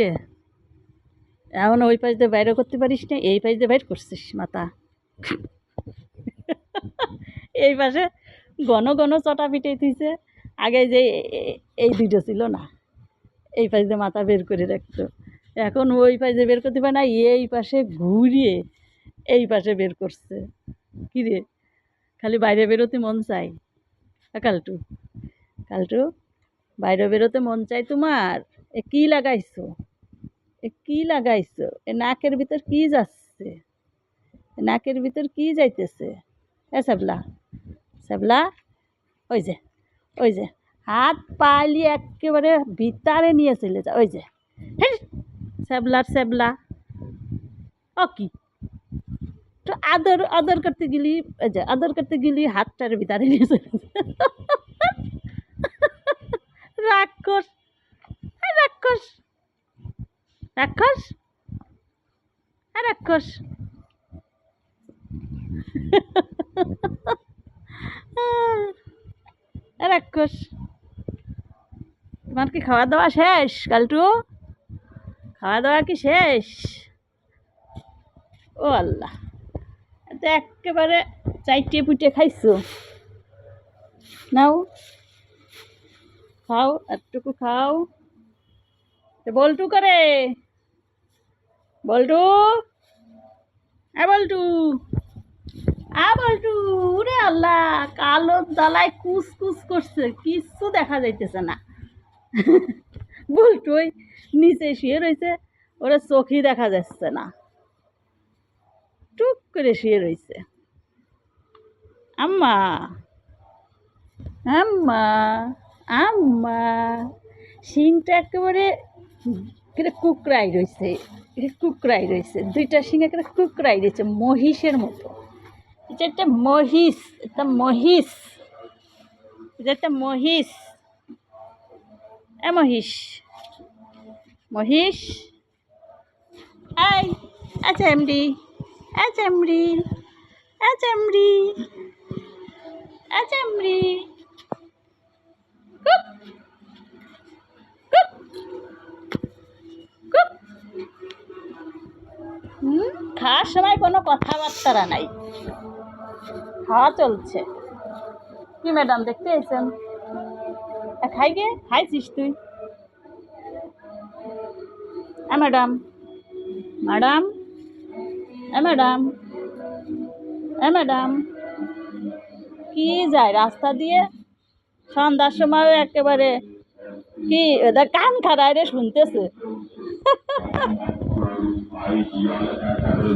রে? এখন ওই পাশ দিয়ে বাইরে করতে পারিস না, এই পাশ দিয়ে বাইর করছিস মাথা এই পাশে ঘন ঘন চটা পিটে দিছে, আগে যে এই দুটো ছিল না, এই পাশ দিয়ে মাথা বের করে রাখতো। এখন ওই পাশ বের করতে পারে না, এই পাশে ঘুরিয়ে এই পাশে বের করছে। কি রে? খালি বাইরে বেরোতে মন চাই কালটু কালটু, বাইরে বেরোতে মন চাই তোমার? এ কি লাগাইছো? এ কি লাগাইছো? এ নাকের ভিতর কি যাচ্ছে? নাকের ভিতর কি যাইতেছে? এ সাবলা সাবলা ওই যে ওই যে হাত পালি একেবারে ভিতরে নিয়ে চলে যা ওই যে হেই, স্যাবলার স্যাবলা ও কি? তো আদর আদর করতে গেলি আদর করতে গেলি হাতটার ভিতরে নিয়ে চলে যা। রাক্ষস এ রাক্ষস রাক্ষস? এ রাক্ষস। রাক্ষস। তোমার কি খাওয়া দাওয়া শেষ, কালটু? খাওয়া দাওয়া কি শেষ? ও আল্লাহ। তো একেবারে চাইটে পুটে খাইছো। নাও। খাও একটুকু খাও। বল্টু করে। বল্টু? এ বল্টু। আ, বল্টু, উরে আল্লাহ, কালো দালায় কুস কুস করছে, কিচ্ছু দেখা যাইতেছে না। বল্টু ওই নিচে শুয়ে রয়েছে ওরা চোখই দেখা যাচ্ছে না। টুক করে শুয়ে রয়েছে আম্মা আম্মা আম্মা শিংটা একেবারে একেবারে কুকরাই রয়েছে এটা কুকরাই রয়েছে। দুইটা শিং একেবারে কুকরাই রয়েছে, মহিষের মতো। এটা একটা মহিষ, এটা মহিষ। এটা একটা মহিষ। এ মহিষ মহিষ। এই আচ্ছা এমডি আচ্ছা এমডি আচ্ছা এমডি আচ্ছা এমডি খাওয়ার সময় কোনো কথাবার্তা নাই। খাওয়া চলছে। কি ম্যাডাম দেখতে এসেছেন খাই গে, খাইছিস তুই? এ, ম্যাডাম। ম্যাডাম? এ ম্যাডাম। এ, ম্যাডাম। কি যায় রাস্তা দিয়ে? সন্ধ্যার সময় একেবারে কি ওদের কান খারায় রে শুনতেছে।